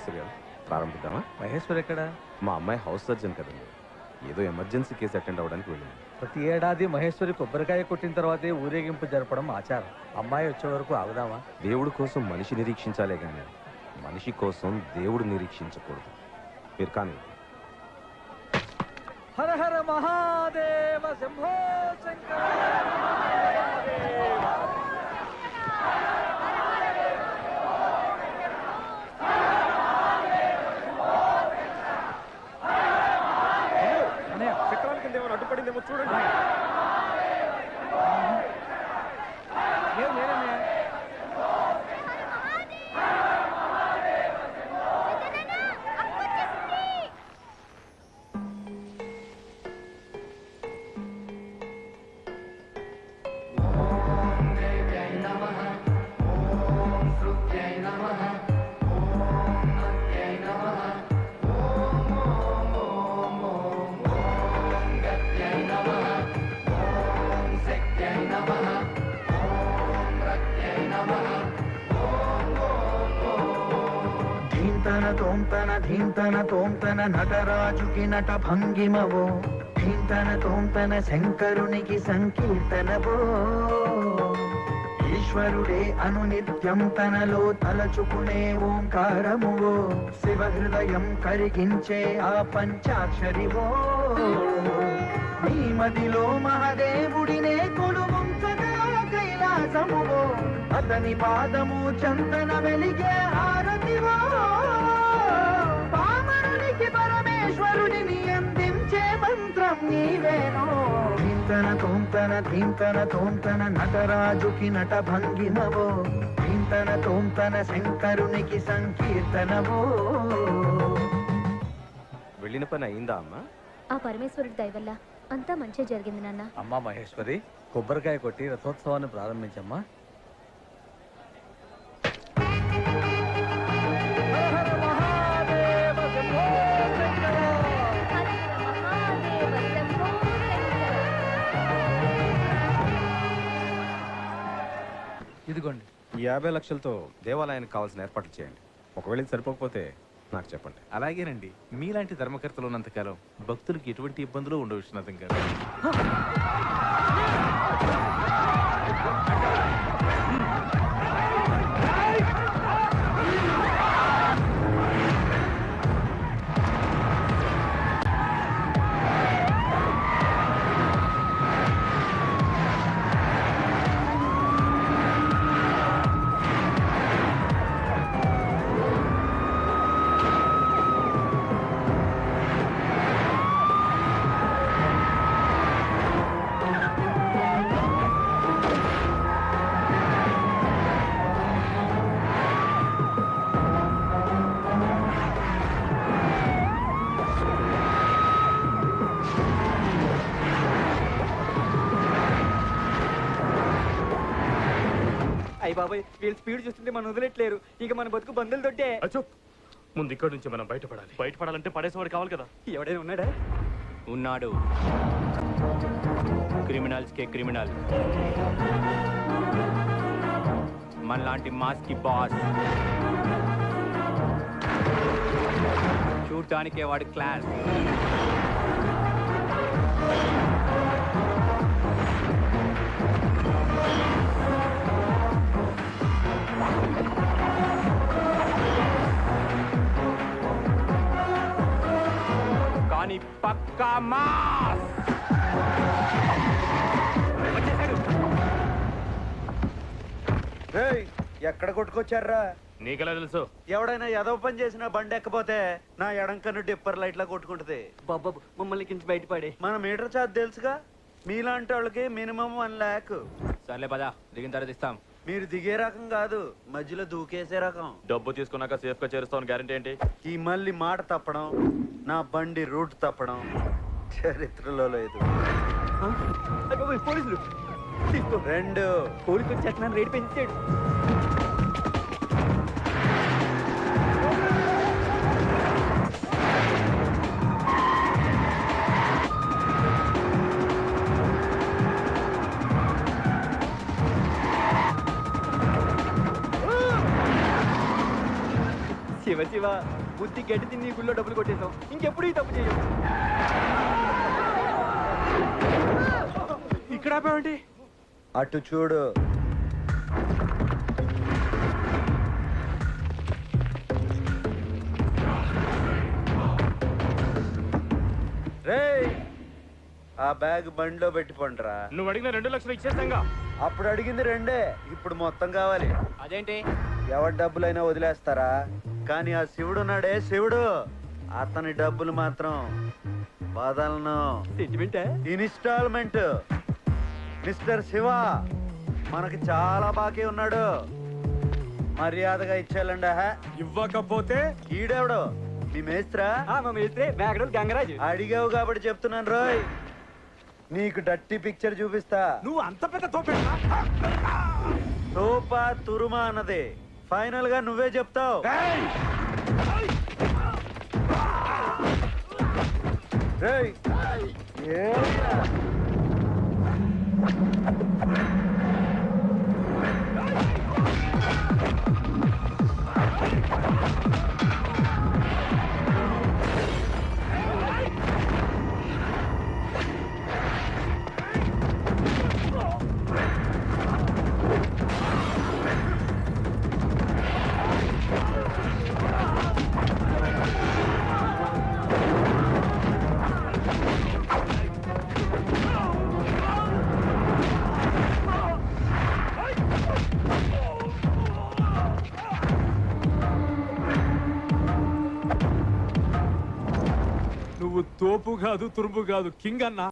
శాస్త్రి గారు ప్రారంభిద్దామా? మహేశ్వర్ ఎక్కడ? మా అమ్మాయి హౌస్ సర్జన్ కదండి. ఏదో ఎమర్జెన్సీ కేసు అటెండ్ అవ్వడానికి వెళ్ళింది. ప్రతి ఏడాది మహేశ్వరి కొబ్బరికాయ కొట్టిన తర్వాతే ఊరేగింపు జరపడం ఆచారం. అమ్మాయి వచ్చే వరకు ఆగుదామా? దేవుడి కోసం మనిషి నిరీక్షించాలే కానీ మనిషి కోసం దేవుడు నిరీక్షించకూడదు. మీరు కానీ హర హర మహాదేవ శంభో శంకర తోంతన తోంతన ధీంతన తోంతన నటరాజుకి నట భంగిమవో ధీంతన తోంతన శంకరునికి సంకీర్తనవో. ఈశ్వరుడే అను నిత్యం తనలో తలచుకునే ఓంకారమువో. శివ హృదయం కరిగించే ఆ పంచాక్షరివో. నీ మదిలో మహాదేవుడినే కొలువుంచగా కైలాసమువో. అతని పాదము చందన వెలిగే హారతివో. నీవేనో. తోంతన ధీంతన తోంతన నటరాజుకి నట భంగిమవో ధీంతన తోంతన శంకరునికి సంకీర్తనవో. వెళ్ళిన పని అయిందా అమ్మా? ఆ పరమేశ్వరుడి దయ వల్ల అంతా మంచి జరిగింది నాన్న. అమ్మా మహేశ్వరి కొబ్బరికాయ కొట్టి రథోత్సవాన్ని ప్రారంభించమ్మా. ఈ యాభై లక్షలతో దేవాలయానికి కావాల్సిన ఏర్పాట్లు చేయండి. ఒకవేళ ఇది సరిపోకపోతే నాకు చెప్పండి. అలాగేనండి. మీలాంటి ధర్మకర్తలు ఉన్నంతకాలం భక్తులకు ఎటువంటి ఇబ్బందులు ఉండవు విశ్వనాథం గారు. అయ్య బాబాయ్ వీళ్ళ స్పీడ్ చూస్తుంటే మనం వదిలేట్లేరు. ఇక మన బతుకు బందులు దొడ్డే అచ్చో ముందు ఇక్కడి నుంచి మనం బయటపడాలి. బయటపడాలంటే పడేసేవాడు కావాలి కదా. ఎవడైనా ఉన్నాడా? ఉన్నాడు. క్రిమినల్స్ కే క్రిమినల్. మనలాంటి మాస్కి బాస్. చూడటానికే వాడు క్లాస్. కానీ పక్కా మాస్ ఎక్కడ కొట్టుకొచ్చారా నీకెలా తెలుసు? ఎవడైనా ఎదవ పని చేసినా బండి ఎక్కపోతే నా ఎడం కన్ను డిప్పర్ లైట్లా కొట్టుకుంటది. బాబా మమ్మల్ని కించి బయటపడే మన మీటర్ ఛార్జ్ తెలుసుగా? మీలాంటి వాళ్ళకి మినిమం వన్ ల్యాక్. సర్లే పద. దిగిన తర్వాత ఇస్తాం. మీరు దిగే రకం కాదు మధ్యలో దూకేసే రకం. డబ్బు తీసుకున్నాక సేఫ్గా చేరుస్తావు గ్యారంటీ ఏంటి? ఈ మళ్ళీ మాట తప్పడం నా బండి రూట్ తప్పడం చరిత్రలో లేదు. పోలీసులు. రెండు. పోలీసులు వచ్చేస్తున్నాను రేటు పెంచాడు శివ శివ బుద్ధి గడ్డి తిని గుళ్ళో డబ్బులు కొట్టేశాం ఇంకెప్పుడు ఈ తప్పు చేయం ఇక్కడ ఆపావేంటి అటు చూడు. రేయ్ ఆ బ్యాగ్ బండిలో పెట్టుకోండిరా. నువ్వు అడిగిన రెండు లక్షలు ఇచ్చేస్తాంగా. అప్పుడు అడిగింది రెండే. ఇప్పుడు మొత్తం కావాలి. అదేంటి? ఎవరి డబ్బులైనా వదిలేస్తారా? కానీ ఆ శివుడు ఉన్నాడే శివుడు. అతని డబ్బులు మాత్రం వదలను. ఇన్స్టాల్మెంట్. మిస్టర్ శివ మనకి చాలా బాకీ ఉన్నాడు. మర్యాదగా ఇచ్చేయాలండి ఇవ్వకపోతే? ఈడెవడు? మీ మేస్త్రా? ఆ, మా మేస్త్రే మేకడోలు గంగరాజు. అడిగావు కాబట్టి చెప్తున్నాను రోయ్. నీకు డట్టి పిక్చర్ చూపిస్తా. నువ్వు అంత పెద్ద తోపా తురుమా అన్నది. ఫైనల్గా నువ్వే చెప్తావు. రేయ్, ఏయ్యా. నువ్వు తోపు కాదు తురుపు కాదు. కింగ్ అన్నా